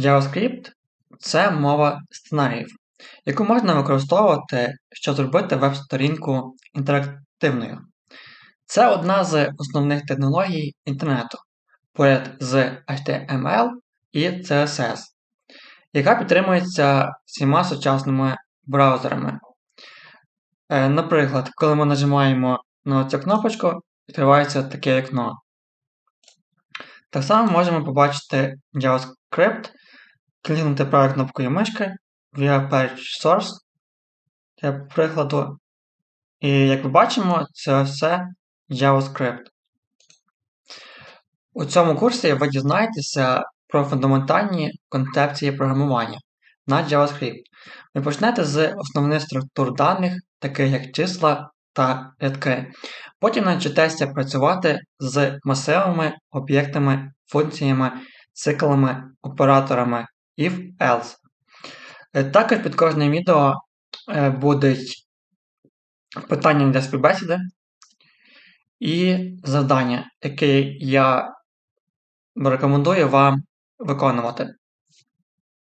JavaScript це мова сценаріїв, яку можна використовувати, щоб зробити веб-сторінку інтерактивною. Це одна з основних технологій інтернету поряд з HTML і CSS, яка підтримується всіма сучасними браузерами. Е, наприклад, коли ми нажимаємо на цю кнопочку, відкривається таке вікно. Так само можемо побачити JavaScript, клікнути правою кнопкою мишки via Page Source для прикладу. І як ми бачимо, це все JavaScript. У цьому курсі ви дізнаєтеся про фундаментальні концепції програмування на JavaScript. Ви почнете з основних структур даних, таких як числа та рядки. Потім навчитеся працювати з масивами, об'єктами, функціями, циклами, операторами if else. Е, також під кожним відео е, будуть питання для співбесіди і завдання, яке я рекомендую вам виконувати.